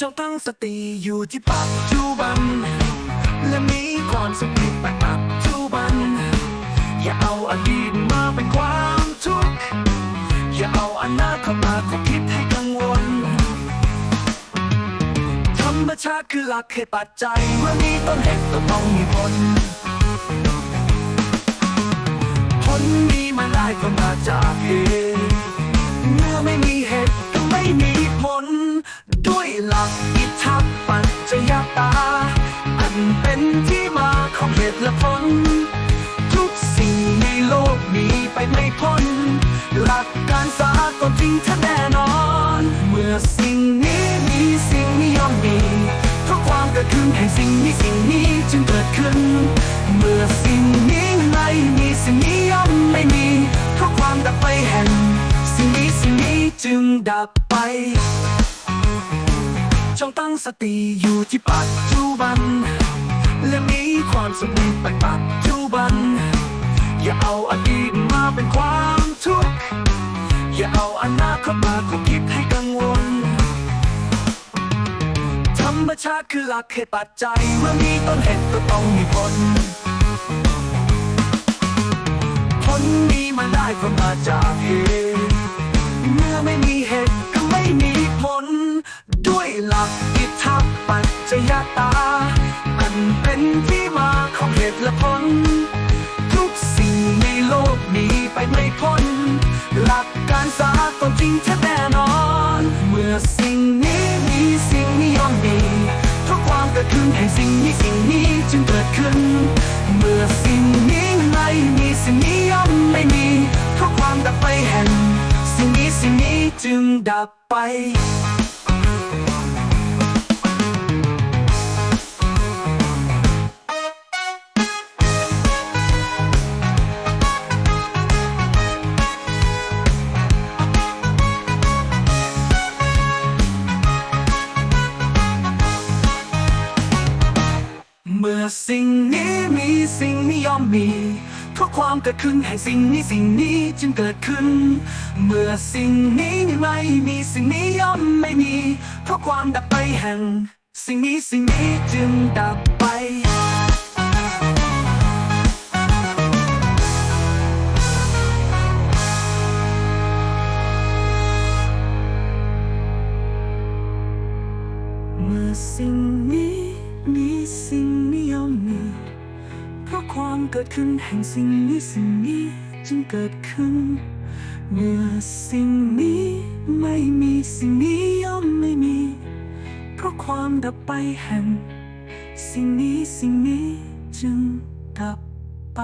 จงตั้งสติอยู่ที่ปัจจุบัน และมีความสุขในปัจจุบัน อย่าเอาอดีตมาเป็นความทุกข์ อย่าเอาอนาคตมาก็คิดให้กังวล ธรรมชาติคือหลักเหตุปัจจัยเมื่อมีต้นเหตุก็ต้องมีผลผลมีมาได้ก็มาจากเหตุ ละผลทุกสิ่งในโลกมีไปไม่พ้น หลักการสากลจริงถ้แน่นอน เมื่อสิ่งนี้มีสิ่งนี้ย่อมมี เพราะความเกิดขึ้นแห่งสิ่งนี้สิ่งนี้จึงเกิดขึ้น เมื่อสิ่งนี้ไม่มีสิ่งนี้ย่อมไม่มี เพราะความดับไปแห่งสิ่งนี้สิ่งนี้จึงดับไปจงตั้งสติอยู่ที่ปัจจุบันและมี ความสุขในปัจจุบัน อย่าเอาอดีตมาเป็นความทุกข์ อย่าเอาอนาคตมาก็คิดให้กังวล ธรรมชาติคือหลักเหตุปัจจัย เมื่อมีต้นเหตุก็ต้องมีผล ผลมีมาได้ก็มาจากเหตุเมื่อไม่มีเหตุก็ไม่มีผล ด้วยหลักอิทธปัจจยตา ละผลทุกสิ่งในโลกมีไปไม่พ้น หลักการสากลจริงแท้แน่นอน เมื่อสิ่งนี้มีสิ่งนี้ย่อมมีเพราะความเกิดขึ้นแห่งสิ่งนี้สิ่งนี้จึงเกิดขึ้น เมื่อสิ่งนี้ไม่มีสิ่งนี้ย่อมไม่มีเพราะความดับไปแห่งสิ่งนี้สิ่งนี้จึงดับไป สิ่งนี้มีสิ่งนี้ย่อมมี เพราะความเกิดขึ้นแห่งสิ่งนี้สิ่งนี้จึงเกิดขึ้น เมื่อสิ่งนี้ไม่มีสิ่งนี้ย่อมไม่มี เพราะความดับไปแห่ง สิ่งนี้สิ่งนี้จึงดับไปเมื่อสิ่งนี้ เกิดขึ้นแห่งสิ่งนี้สิ่งนี้จึงเกิดขึ้น เมื่อสิ่งนี้ไม่มีสิ่งนี้ย่อมไม่มี เพราะความดับไปแห่ง สิ่งนี้สิ่งนี้จึงดับไป